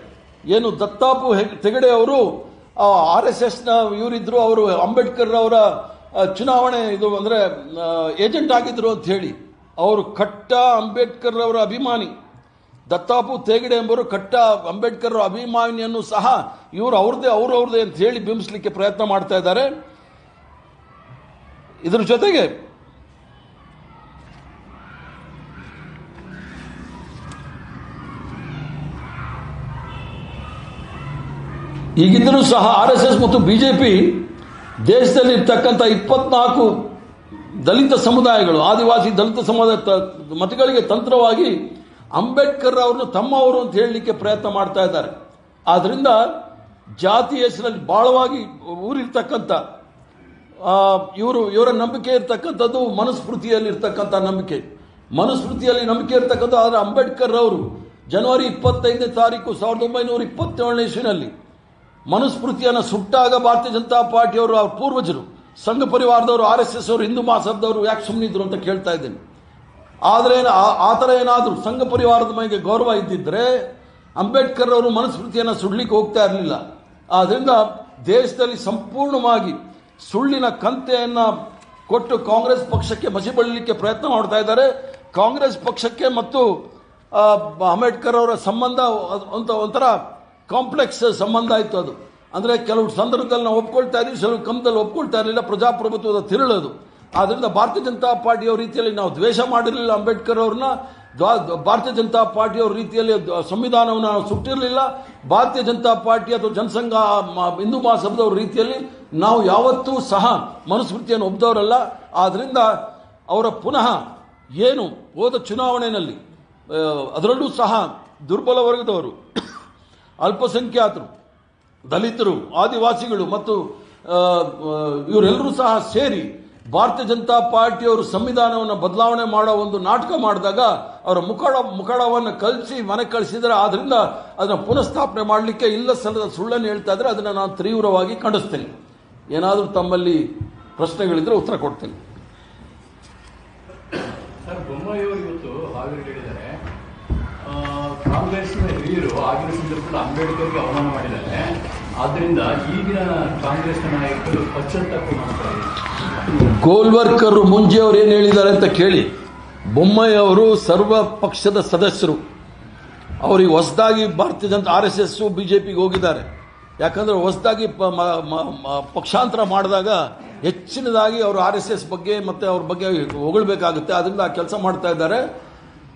ಏನು ದತ್ತಾಪು ತೆಗಡೆ ಅವರು ಆರ್ ಎಸ್ ಎಸ್ನ ಇವರಿದ್ರು, ಅವರು ಅಂಬೇಡ್ಕರ್ ಅವರ ಚುನಾವಣೆ ಇದು ಅಂದರೆ ಏಜೆಂಟ್ ಆಗಿದ್ರು ಅಂತ ಹೇಳಿ, ಅವರು ಕಟ್ಟ ಅಂಬೇಡ್ಕರ್ ಅವರ ಅಭಿಮಾನಿ. ದತ್ತಾಪು ತೇಗಡೆ ಎಂಬರು ಕಟ್ಟ ಅಂಬೇಡ್ಕರ್ ಅಭಿಮಾನಿಯನ್ನು ಸಹ ಇವರು ಅವ್ರದ್ದೇ ಅವ್ರವ್ರದೇ ಅಂತ ಹೇಳಿ ಬಿಂಬಿಸ್ಲಿಕ್ಕೆ ಪ್ರಯತ್ನ ಮಾಡ್ತಾ ಇದ್ದಾರೆ. ಇದರ ಜೊತೆಗೆ ಈಗಿದ್ದರೂ ಸಹ ಆರ್ ಎಸ್ ಎಸ್ ಮತ್ತು ಬಿಜೆಪಿ ದೇಶದಲ್ಲಿ ಇರ್ತಕ್ಕಂಥ ಇಪ್ಪತ್ನಾಲ್ಕು ದಲಿತ ಸಮುದಾಯಗಳು, ಆದಿವಾಸಿ ದಲಿತ ಸಮುದಾಯ ಮತಗಳಿಗೆ ತಂತ್ರವಾಗಿ ಅಂಬೇಡ್ಕರ್ ಅವರನ್ನು ತಮ್ಮವರು ಅಂತ ಹೇಳಲಿಕ್ಕೆ ಪ್ರಯತ್ನ ಮಾಡ್ತಾ ಇದ್ದಾರೆ. ಆದ್ದರಿಂದ ಜಾತಿ ಹೆಸರಲ್ಲಿ ಬಹಳವಾಗಿ ಊರಿರ್ತಕ್ಕಂಥ ಇವರು, ಇವರ ನಂಬಿಕೆ ಇರ್ತಕ್ಕಂಥದ್ದು ಮನುಸ್ಮೃತಿಯಲ್ಲಿ ಇರ್ತಕ್ಕಂಥ ನಂಬಿಕೆ. ಮನುಸ್ಮೃತಿಯಲ್ಲಿ ನಂಬಿಕೆ ಇರ್ತಕ್ಕಂಥ ಆದರೆ ಅಂಬೇಡ್ಕರ್ ಅವರು ಜನವರಿ ಇಪ್ಪತ್ತೈದನೇ ತಾರೀಕು ಸಾವಿರದ ಒಂಬೈನೂರ ಇಪ್ಪತ್ತೇಳನೇ ಇಸ್ವಿನಲ್ಲಿ ಮನುಸ್ಮೃತಿಯನ್ನು ಸುಟ್ಟಾಗ ಭಾರತೀಯ ಜನತಾ ಪಾರ್ಟಿಯವರು ಅವ್ರ ಪೂರ್ವಜರು, ಸಂಘ ಪರಿವಾರದವರು, ಆರ್ ಎಸ್ ಎಸ್ ಅವರು, ಹಿಂದೂ ಮಹಾಸಭದವರು ಯಾಕೆ ಸುಮ್ಮನಿದ್ರು ಅಂತ ಕೇಳ್ತಾ ಇದ್ದೇನೆ. ಆದರೆ ಆ- ಥರ ಏನಾದರೂ ಸಂಘ ಪರಿವಾರದ ಮೇಲೆ ಗೌರವ ಇದ್ದಿದ್ದರೆ ಅಂಬೇಡ್ಕರ್ ಅವರು ಮನುಸ್ಮೃತಿಯನ್ನು ಸುಡ್ಲಿಕ್ಕೆ ಹೋಗ್ತಾ ಇರಲಿಲ್ಲ. ಆದ್ದರಿಂದ ದೇಶದಲ್ಲಿ ಸಂಪೂರ್ಣವಾಗಿ ಸುಳ್ಳಿನ ಕಂತೆಯನ್ನು ಕೊಟ್ಟು ಕಾಂಗ್ರೆಸ್ ಪಕ್ಷಕ್ಕೆ ಮಸಿಬಳ್ಳಲಿಕ್ಕೆ ಪ್ರಯತ್ನ ಮಾಡ್ತಾ ಇದ್ದಾರೆ. ಕಾಂಗ್ರೆಸ್ ಪಕ್ಷಕ್ಕೆ ಮತ್ತು ಅಂಬೇಡ್ಕರ್ ಅವರ ಸಂಬಂಧ ಅಂತ ಒಂಥ ಒಂಥರ ಕಾಂಪ್ಲೆಕ್ಸ್ ಸಂಬಂಧ ಆಯಿತು ಅದು. ಅಂದರೆ ಕೆಲವು ಸಂದರ್ಭದಲ್ಲಿ ನಾವು ಒಪ್ಕೊಳ್ತಾ ಇದ್ದೀವಿ ಕೆಲವು ಕಂಪದಲ್ಲಿ ಒಪ್ಕೊಳ್ತಾ ಇರಲಿಲ್ಲ, ಪ್ರಜಾಪ್ರಭುತ್ವದ ತಿರುಳದು. ಆದ್ದರಿಂದ ಭಾರತೀಯ ಜನತಾ ಪಾರ್ಟಿಯವ್ರ ರೀತಿಯಲ್ಲಿ ನಾವು ದ್ವೇಷ ಮಾಡಿರಲಿಲ್ಲ, ಅಂಬೇಡ್ಕರ್ ಅವ್ರನ್ನ. ಭಾರತೀಯ ಜನತಾ ಪಾರ್ಟಿಯವ್ರ ರೀತಿಯಲ್ಲಿ ಸಂವಿಧಾನವನ್ನು ನಾವು ಸುಟ್ಟಿರಲಿಲ್ಲ. ಭಾರತೀಯ ಜನತಾ ಪಾರ್ಟಿ ಅಥವಾ ಜನಸಂಘ ಹಿಂದೂ ಮಹಾಸಭದವ್ರ ರೀತಿಯಲ್ಲಿ ನಾವು ಯಾವತ್ತೂ ಸಹ ಮನುಸ್ಮೃತಿಯನ್ನು ಒಪ್ಪದವರಲ್ಲ ಆದ್ದರಿಂದ ಅವರ ಪುನಃ ಏನು ಹೋದ ಚುನಾವಣೆಯಲ್ಲಿ ಅದರಲ್ಲೂ ಸಹ ದುರ್ಬಲ ವರ್ಗದವರು ಅಲ್ಪಸಂಖ್ಯಾತರು, ದಲಿತರು, ಆದಿವಾಸಿಗಳು ಮತ್ತು ಇವರೆಲ್ಲರೂ ಸಹ ಸೇರಿ ಭಾರತೀಯ ಜನತಾ ಪಾರ್ಟಿಯವರು ಸಂವಿಧಾನವನ್ನು ಬದಲಾವಣೆ ಮಾಡೋ ಒಂದು ನಾಟಕ ಮಾಡಿದಾಗ ಅವರ ಮುಖಡ ಮುಖಡವನ್ನು ಕಲಿಸಿ, ಮನೆ ಕಳಿಸಿದರೆ. ಆದ್ದರಿಂದ ಅದನ್ನು ಪುನಃಸ್ಥಾಪನೆ ಮಾಡಲಿಕ್ಕೆ ಇಲ್ಲ ಸಲ್ಲದ ಸುಳ್ಳನ್ನು ಹೇಳ್ತಾ ಇದ್ರೆ ಅದನ್ನು ನಾನು ತೀವ್ರವಾಗಿ ಖಂಡಿಸ್ತೇನೆ. ಏನಾದರೂ ತಮ್ಮಲ್ಲಿ ಪ್ರಶ್ನೆಗಳಿದ್ರೆ ಉತ್ತರ ಕೊಡ್ತೇನೆ ಬೊಮ್ಮಾಯಿಯವರು ಇವತ್ತು ಹಾವೇರಿ ಹೇಳಿದ್ದಾರೆ ಆ, ಕಾಂಗ್ರೆಸ್ನ ಹಿರಿಯರು ಆಗಿನ ಸಂದರ್ಭದಲ್ಲಿ ಅಂಬೇಡ್ಕರ್ಗೆ ಅವಮಾನ ಮಾಡಿದ್ದಾರೆ. ಆದ್ರಿಂದ ಈಗಿನ ಕಾಂಗ್ರೆಸ್ ನಾಯಕರು ಪಶ್ಚಾತ್ತಾಪ ಮಾಡ್ತಾರೆ. ಗೋಲ್ವರ್ಕರ್ ಮುಂಜೆ ಅವರು ಏನು ಹೇಳಿದ್ದಾರೆ ಅಂತ ಕೇಳಿ, ಬೊಮ್ಮಾಯಿ ಅವರು ಸರ್ವ ಪಕ್ಷದ ಸದಸ್ಯರು. ಅವರಿಗೆ ಹೊಸದಾಗಿ Bharatiya Janata R S S, ಬಿಜೆಪಿಗೆ ಹೋಗಿದ್ದಾರೆ. ಯಾಕಂದ್ರೆ ಹೊಸದಾಗಿ ಪಕ್ಷಾಂತರ ಮಾಡಿದಾಗ ಹೆಚ್ಚಿನದಾಗಿ ಅವರು ಆರ್ ಎಸ್ ಎಸ್ ಬಗ್ಗೆ ಮತ್ತೆ ಅವ್ರ ಬಗ್ಗೆ ಹೊಗಳಬೇಕಾಗುತ್ತೆ. ಅದರಿಂದ ಆ ಕೆಲಸ ಮಾಡ್ತಾ ಇದ್ದಾರೆ.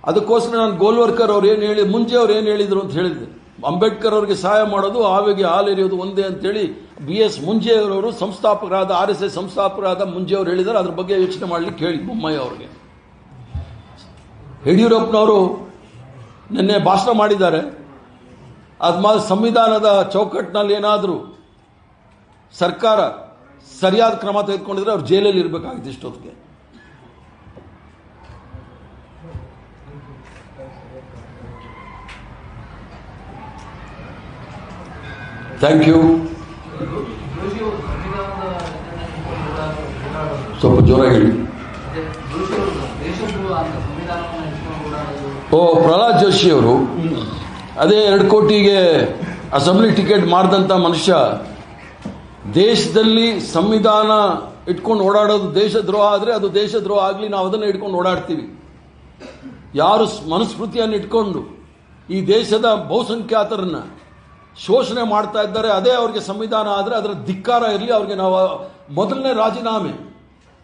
ಅದಕ್ಕೋಸ್ಕರ ನಾನು ಗೋಲ್ವರ್ಕರ್ ಅವ್ರು ಏನು ಹೇಳಿ, ಮುಂಚೆ ಅವ್ರು ಏನು ಹೇಳಿದ್ರು ಅಂತ ಹೇಳಿದ್ದೆ ಅಂಬೇಡ್ಕರ್ ಅವರಿಗೆ ಸಹಾಯ ಮಾಡೋದು, ಆವಿಗೆ ಹಾಲೆರೆಯೋದು ಒಂದೇ ಅಂತೇಳಿ ಬಿ ಎಸ್ ಮುಂಜೆಯವರು ಸಂಸ್ಥಾಪಕರಾದ, ಆರ್ ಎಸ್ ಎಸ್ ಸಂಸ್ಥಾಪಕರಾದ ಮುಂಜೆ ಅವರು ಹೇಳಿದ್ದಾರೆ. ಅದ್ರ ಬಗ್ಗೆ ಯೋಚನೆ ಮಾಡಲಿಕ್ಕೆ ಹೇಳಿ ಬೊಮ್ಮಯ್ಯ ಅವ್ರಿಗೆ. ಯಡಿಯೂರಪ್ಪನವರು ನಿನ್ನೆ ಭಾಷಣ ಮಾಡಿದ್ದಾರೆ. ಅದ್ಮಾದ ಸಂವಿಧಾನದ ಚೌಕಟ್ಟಿನಲ್ಲಿ ಏನಾದರೂ ಸರ್ಕಾರ ಸರಿಯಾದ ಕ್ರಮ ತೆಗೆದುಕೊಂಡಿದ್ರೆ ಅವ್ರು ಜೈಲಲ್ಲಿ ಇರಬೇಕಾಗಿತ್ತು ಇಷ್ಟೊತ್ತಿಗೆ. ಥ್ಯಾಂಕ್ ಯು ಸ್ವಲ್ಪ ಜೋರಾಗಿ ಹೇಳಿ. ಓ, ಪ್ರಹ್ಲಾದ್ ಜೋಶಿ ಅವರು. ಅದೇ ಎರಡು ಕೋಟಿಗೆ ಅಸೆಂಬ್ಲಿ ಟಿಕೆಟ್ ಮಾಡಿದಂಥ ಮನುಷ್ಯ ದೇಶದಲ್ಲಿ ಸಂವಿಧಾನ ಇಟ್ಕೊಂಡು ಓಡಾಡೋದು ದೇಶದ್ರೋಹ ಆದರೆ ಅದು ದೇಶದ್ರೋಹ ಆಗಲಿ ನಾವು ಅದನ್ನು ಇಟ್ಕೊಂಡು ಓಡಾಡ್ತೀವಿ. ಯಾರು ಮನುಸ್ಮೃತಿಯನ್ನು ಇಟ್ಕೊಂಡು ಈ ದೇಶದ ಬಹುಸಂಖ್ಯಾತರನ್ನ ಶೋಷಣೆ ಮಾಡ್ತಾ ಇದ್ದಾರೆ, ಅದೇ ಅವರಿಗೆ ಸಂವಿಧಾನ ಆದರೆ ಅದರ ಧಿಕ್ಕಾರ ಇರಲಿ, ಅವರಿಗೆ ನಾವು ಮೊದಲನೇ ರಾಜೀನಾಮೆ,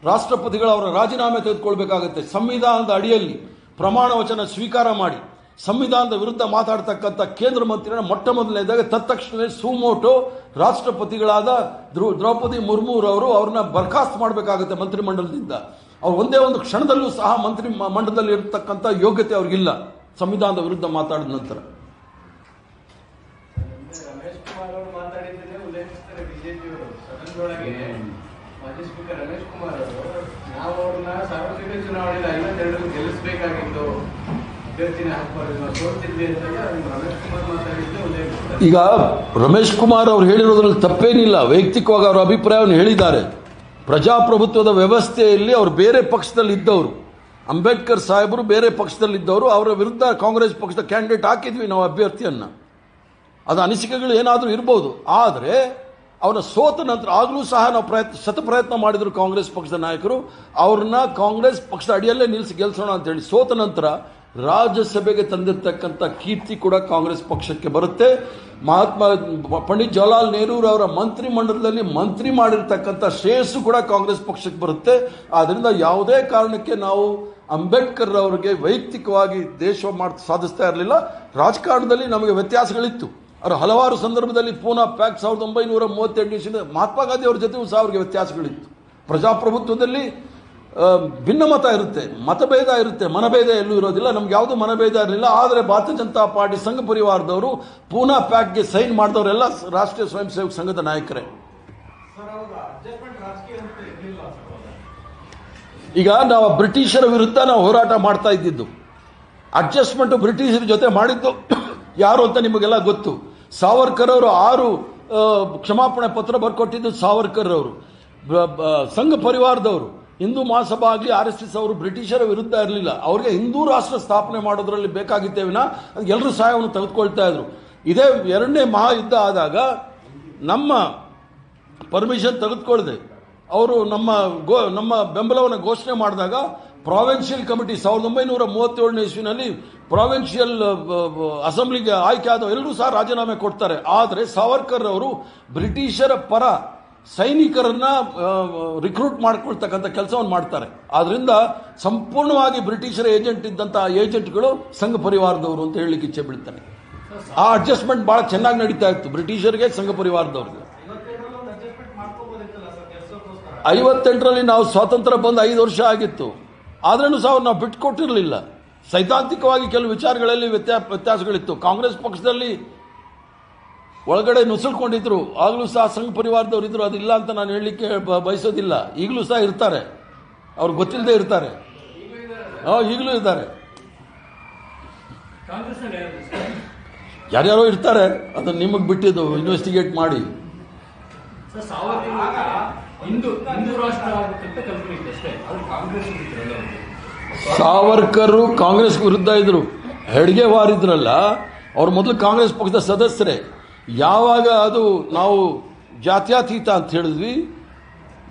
ರಾಷ್ಟ್ರಪತಿಗಳು ಅವರ ರಾಜೀನಾಮೆ ತೆಗೆದುಕೊಳ್ಬೇಕಾಗುತ್ತೆ. ಸಂವಿಧಾನದ ಅಡಿಯಲ್ಲಿ ಪ್ರಮಾಣ ವಚನ ಸ್ವೀಕಾರ ಮಾಡಿ, ಸಂವಿಧಾನದ ವಿರುದ್ಧ ಮಾತಾಡ್ತಕ್ಕಂಥ ಕೇಂದ್ರ ಮಂತ್ರಿಯನ್ನ ಮೊಟ್ಟ ಮೊದಲನೇದಾಗ ತತ್ಕ್ಷಣ ಸುಮೋಟೋ ರಾಷ್ಟ್ರಪತಿಗಳಾದ ದ್ರೌ, ದ್ರೌಪದಿ ಮುರ್ಮುರವರು ಅವ್ರನ್ನ ಬರ್ಖಾಸ್ತ್ ಮಾಡಬೇಕಾಗುತ್ತೆ ಮಂತ್ರಿಮಂಡಲದಿಂದ. ಅವ್ರು ಒಂದೇ ಒಂದು ಕ್ಷಣದಲ್ಲೂ ಸಹ ಮಂತ್ರಿ ಮಂಡಲದಲ್ಲಿ ಇರತಕ್ಕಂಥ ಯೋಗ್ಯತೆ ಅವ್ರಿಗಿಲ್ಲ, ಸಂವಿಧಾನದ ವಿರುದ್ಧ ಮಾತಾಡಿದ ನಂತರ. ಅವರು ಮಾತಾಡಿದ್ದನ್ನೇ ಉಲ್ಲೇಖಿಸ್ತಾರೆ ಬಿಜೆಪಿಯವರು ಸದನದೊಳಗೆ ಮಾಜಿ ಸ್ಪೀಕರ್ ರಮೇಶ್ ಕುಮಾರ್ ಅವರು, ನಾವು ಅವ್ರನ್ನ ಸಾರ್ವತ್ರಿಕ ಚುನಾವಣೆಯಲ್ಲಿ ಐವತ್ತೆರಡರಲ್ಲಿ ಗೆಲ್ಲಿಸಬೇಕಾಗಿತ್ತು ಈಗ ರಮೇಶ್ ಕುಮಾರ್ ಅವರು ಹೇಳಿರೋದ್ರಲ್ಲಿ ತಪ್ಪೇನಿಲ್ಲ. ವೈಯಕ್ತಿಕವಾಗಿ ಅವರ ಅಭಿಪ್ರಾಯವನ್ನು ಹೇಳಿದ್ದಾರೆ. ಪ್ರಜಾಪ್ರಭುತ್ವದ ವ್ಯವಸ್ಥೆಯಲ್ಲಿ ಅವರು ಬೇರೆ ಪಕ್ಷದಲ್ಲಿ ಇದ್ದವರು ಅಂಬೇಡ್ಕರ್ ಸಾಹೇಬರು ಬೇರೆ ಪಕ್ಷದಲ್ಲಿ ಇದ್ದವರು ಅವರ ವಿರುದ್ಧ ಕಾಂಗ್ರೆಸ್ ಪಕ್ಷದ ಕ್ಯಾಂಡಿಡೇಟ್ ಹಾಕಿದ್ವಿ ನಾವು ಅಭ್ಯರ್ಥಿಯನ್ನ. ಅದು ಅನಿಸಿಕೆಗಳು ಏನಾದರೂ ಇರ್ಬೋದು. ಆದರೆ ಅವರ ಸೋತ ನಂತರ ಆಗಲೂ ಸಹ ನಾವು ಪ್ರಯತ್ನ, ಸತ ಪ್ರಯತ್ನ ಮಾಡಿದರು ಕಾಂಗ್ರೆಸ್ ಪಕ್ಷದ ನಾಯಕರು. ಅವ್ರನ್ನ ಕಾಂಗ್ರೆಸ್ ಪಕ್ಷದ ಅಡಿಯಲ್ಲೇ ನಿಲ್ಲಿಸಿ ಗೆಲ್ಸೋಣ ಅಂತ ಹೇಳಿ ಸೋತ ನಂತರ ರಾಜ್ಯಸಭೆಗೆ ತಂದಿರತಕ್ಕಂಥ ಕೀರ್ತಿ ಕೂಡ ಕಾಂಗ್ರೆಸ್ ಪಕ್ಷಕ್ಕೆ ಬರುತ್ತೆ. ಮಹಾತ್ಮ ಪಂಡಿತ್ ಜವಾಹರ್ಲಾಲ್ ನೆಹರೂರು ಅವರ ಮಂತ್ರಿ ಮಂಡಲದಲ್ಲಿ ಮಂತ್ರಿ ಮಾಡಿರ್ತಕ್ಕಂಥ ಶ್ರೇಯಸ್ಸು ಕೂಡ ಕಾಂಗ್ರೆಸ್ ಪಕ್ಷಕ್ಕೆ ಬರುತ್ತೆ. ಆದ್ದರಿಂದ ಯಾವುದೇ ಕಾರಣಕ್ಕೆ ನಾವು ಅಂಬೇಡ್ಕರ್ ಅವರಿಗೆ ವೈಯಕ್ತಿಕವಾಗಿ ದೇಶ ಮಾಡಿ, ಸಾಧಿಸ್ತಾ ಇರಲಿಲ್ಲ. ರಾಜಕಾರಣದಲ್ಲಿ ನಮಗೆ ವ್ಯತ್ಯಾಸಗಳಿತ್ತು. ಅವರು ಹಲವಾರು ಸಂದರ್ಭದಲ್ಲಿ ಪೂನಾ ಪ್ಯಾಕ್ ಸಾವಿರದ ಒಂಬೈನೂರ ಮೂವತ್ತೆಂಟು ಇಸ್ವಿಯಿಂದ ಮಹಾತ್ಮ ಗಾಂಧಿ ಅವರ ಜೊತೆಗೂ ಸಹ ಅವರಿಗೆ ವ್ಯತ್ಯಾಸಗಳಿತ್ತು ಪ್ರಜಾಪ್ರಭುತ್ವದಲ್ಲಿ ಭಿನ್ನಮತ ಇರುತ್ತೆ, ಮತಭೇದ ಇರುತ್ತೆ, ಮನಭೇದ ಎಲ್ಲೂ ಇರೋದಿಲ್ಲ, ನಮ್ಗೆ ಯಾವುದು ಮನಭೇದ ಇರಲಿಲ್ಲ. ಆದರೆ ಭಾರತೀಯ ಜನತಾ ಪಾರ್ಟಿ ಸಂಘ ಪರಿವಾರದವರು ಪೂನಾ ಪ್ಯಾಕ್ಗೆ ಸೈನ್ ಮಾಡಿದವರೆಲ್ಲ ರಾಷ್ಟ್ರೀಯ ಸ್ವಯಂ ಸೇವಕ ಸಂಘದ ನಾಯಕರೇ. ಈಗ ನಾವು ಬ್ರಿಟಿಷರ ವಿರುದ್ಧ ನಾವು ಹೋರಾಟ ಮಾಡ್ತಾ ಇದ್ದಿದ್ದು. ಅಡ್ಜಸ್ಟ್ಮೆಂಟ್ ಬ್ರಿಟಿಷರ ಜೊತೆ ಮಾಡಿದ್ದು ಯಾರು ಅಂತ ನಿಮಗೆಲ್ಲ ಗೊತ್ತು. ಸಾವರ್ಕರ್ ಅವರು ಆರು ಕ್ಷಮಾಪಣೆ ಪತ್ರ ಬರ್ಕೊಟ್ಟಿದ್ದು ಸಾವರ್ಕರ್ ಅವರು ಸಂಘ ಪರಿವಾರದವರು. ಹಿಂದೂ ಮಹಾಸಭಾ ಆಗಲಿ ಆರ್ ಎಸ್ ಎಸ್ ಅವರು ಬ್ರಿಟಿಷರ ವಿರುದ್ಧ ಇರಲಿಲ್ಲ. ಅವ್ರಿಗೆ ಹಿಂದೂ ರಾಷ್ಟ್ರ ಸ್ಥಾಪನೆ ಮಾಡೋದ್ರಲ್ಲಿ ಬೇಕಾಗಿತ್ತೇವಿನ ಎಲ್ಲರೂ ಸಹಾಯವನ್ನು ತೆಗೆದುಕೊಳ್ತಾ ಇದ್ರು. ಇದೇ ಎರಡನೇ ಮಹಾಯುದ್ಧ ಆದಾಗ ನಮ್ಮ ಪರ್ಮಿಷನ್ ತೆಗೆದುಕೊಳ್ಳದೆ ಅವರು ನಮ್ಮ ಗೋ, ನಮ್ಮ ಬೆಂಬಲವನ್ನು ಘೋಷಣೆ ಮಾಡಿದಾಗ ಪ್ರಾವಿನ್ಷಿಯಲ್ ಕಮಿಟಿ ಸಾವಿರದ ಒಂಬೈನೂರ ಮೂವತ್ತೇಳನೇ ಇಸ್ವಿನಲ್ಲಿ ಪ್ರಾವಿನ್ಷಿಯಲ್ ಅಸೆಂಬ್ಲಿಗೆ ಆಯ್ಕೆ ಆದ ಎಲ್ಲರೂ ಸಹ ರಾಜೀನಾಮೆ ಕೊಡ್ತಾರೆ. ಆದರೆ ಸಾವರ್ಕರ್ ಅವರು ಬ್ರಿಟಿಷರ ಪರ ಸೈನಿಕರನ್ನ ರಿಕ್ರೂಟ್ ಮಾಡ್ಕೊಳ್ತಕ್ಕಂಥ ಕೆಲಸವನ್ನು ಮಾಡ್ತಾರೆ. ಆದ್ರಿಂದ ಸಂಪೂರ್ಣವಾಗಿ ಬ್ರಿಟಿಷರ ಏಜೆಂಟ್ ಇದ್ದಂಥ ಏಜೆಂಟ್ಗಳು ಸಂಘ ಪರಿವಾರದವರು ಅಂತ ಹೇಳಲಿಕ್ಕೆ ಇಚ್ಛೆ ಬಿಡ್ತಾರೆ ಆ ಅಡ್ಜಸ್ಟ್ಮೆಂಟ್ ಬಹಳ ಚೆನ್ನಾಗಿ ನಡೀತಾ ಇತ್ತು. ಬ್ರಿಟಿಷರಿಗೆ, ಸಂಘ ಪರಿವಾರದವ್ರಿಗೆ. ಐವತ್ತೆಂಟರಲ್ಲಿ ನಾವು ಸ್ವಾತಂತ್ರ್ಯ ಬಂದು ಐದು ವರ್ಷ ಆಗಿತ್ತು. ಆದ್ರೂ ಸಹ ನಾವು ಬಿಟ್ಕೊಟ್ಟಿರಲಿಲ್ಲ. ಸೈದ್ಧಾಂತಿಕವಾಗಿ ಕೆಲವು ವಿಚಾರಗಳಲ್ಲಿ ವ್ಯತ್ಯಾ ವ್ಯತ್ಯಾಸಗಳಿತ್ತು. ಕಾಂಗ್ರೆಸ್ ಪಕ್ಷದಲ್ಲಿ ಒಳಗಡೆ ನುಸುಳ್ಕೊಂಡಿದ್ರು. ಆಗಲೂ ಸಹ ಸಂಘ ಪರಿವಾರದವ್ರು ಇದ್ರು ಅದಿಲ್ಲ ಅಂತ ನಾನು ಹೇಳಲಿಕ್ಕೆ ಬಯಸೋದಿಲ್ಲ. ಈಗಲೂ ಸಹ ಇರ್ತಾರೆ. ಅವ್ರು ಗೊತ್ತಿಲ್ಲದೆ ಇರ್ತಾರೆ. ಹಾ ಈಗಲೂ ಇದ್ದಾರೆ? ಯಾರ್ಯಾರೋ ಇರ್ತಾರೆ. ಅದನ್ನು ನಿಮಗೆ ಬಿಟ್ಟಿದ್ದು ಇನ್ವೆಸ್ಟಿಗೇಟ್ ಮಾಡಿ. ಅಷ್ಟೇ. ಕಾಂಗ್ರೆಸ್. ಸಾವರ್ಕರ್ ಕಾಂಗ್ರೆಸ್ ವಿರುದ್ಧ ಇದ್ರು. ಹೆಡ್ಗೆ ವಾರಿದ್ರಲ್ಲ, ಅವ್ರು ಮೊದಲು ಕಾಂಗ್ರೆಸ್ ಪಕ್ಷದ ಸದಸ್ಯರೇ. ಯಾವಾಗ ಅದು ನಾವು ಜಾತ್ಯಾತೀತ ಅಂತ ಹೇಳಿದ್ವಿ,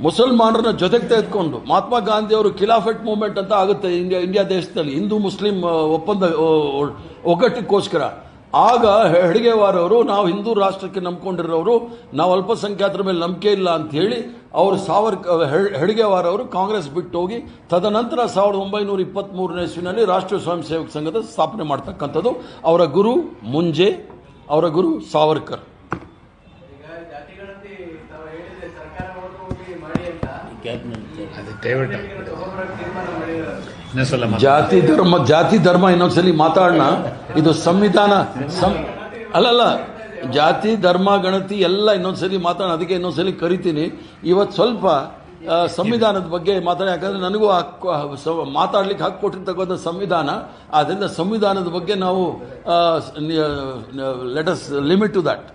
ಮುಸಲ್ಮಾನರನ್ನ ಜೊತೆಗೆ ತೆಗೆದುಕೊಂಡು. ಮಹಾತ್ಮ ಗಾಂಧಿ ಅವರು ಮೂಮೆಂಟ್ ಮೂವ್ಮೆಂಟ್ ಅಂತ ಆಗುತ್ತೆ ಇಂಡಿಯಾ ಇಂಡಿಯಾ ದೇಶದಲ್ಲಿ. ಹಿಂದೂ, ಮುಸ್ಲಿಂ, ಒಪ್ಪಂದ ಒಗ್ಗಟ್ಟಿಗೋಸ್ಕರ. ಆಗ ಹೆಡಿಗೆವಾರವರು ನಾವು ಹಿಂದೂ ರಾಷ್ಟ್ರಕ್ಕೆ ನಂಬಿಕೊಂಡಿರೋರು ನಾವು ಅಲ್ಪಸಂಖ್ಯಾತರ ಮೇಲೆ ನಂಬಿಕೆ ಇಲ್ಲ ಅಂತ ಹೇಳಿ ಅವರು ಸಾವರ್ ಹೆಡ್ಗೆವಾರವರು ಕಾಂಗ್ರೆಸ್ ಬಿಟ್ಟು ಹೋಗಿ ತದನಂತರ ಸಾವಿರದ ಒಂಬೈನೂರ ಇಪ್ಪತ್ತ್ಮೂರನೇ ಇಸ್ವಿನಲ್ಲಿ ರಾಷ್ಟ್ರೀಯ ಸ್ವಯಂ ಸೇವಕ ಸಂಘದ ಸ್ಥಾಪನೆ ಮಾಡ್ತಕ್ಕಂಥದ್ದು ಅವರ ಗುರು ಮುಂಜೆ ಅವರ ಗುರು ಸಾವರ್ಕರ್. ಈಗ ಜಾತಿ ಗಣತಿ ತಾವು ಹೇಳಿದ್ರೆ ಸರ್ಕಾರ ಮಾಡ್ಕೊಂಡು ಮಾಡಿ ಅಂತ. ಅದು ಜಾತಿ ಧರ್ಮ ಜಾತಿ ಧರ್ಮ ಇನ್ನೊಂದ್ಸಲಿ ಮಾತಾಡೋಣ. ಇದು ಸಂವಿಧಾನ ಅಲ್ಲಲ್ಲ, ಜಾತಿ, ಧರ್ಮ, ಗಣತಿ ಎಲ್ಲ ಇನ್ನೊಂದ್ಸಲಿ ಮಾತಾಡೋಣ. ಅದಕ್ಕೆ ಇನ್ನೊಂದ್ಸಲಿ ಕರಿತೀನಿ. ಇವತ್ತು ಸ್ವಲ್ಪ ಸಂವಿಧಾನದ ಬಗ್ಗೆ ಮಾತಾಡಿ. ಯಾಕಂದ್ರೆ ನನಗೂ ಹಕ್ಕು ಮಾತಾಡ್ಲಿಕ್ಕೆ ಹಕ್ಕು ಕೊಟ್ಟಿರ್ತಕ್ಕಂಥ ಸಂವಿಧಾನ. ಆದ್ದರಿಂದ ಸಂವಿಧಾನದ ಬಗ್ಗೆ ನಾವು ಲೆಟಸ್ ಲಿಮಿಟ್ ಟು ದಟ್.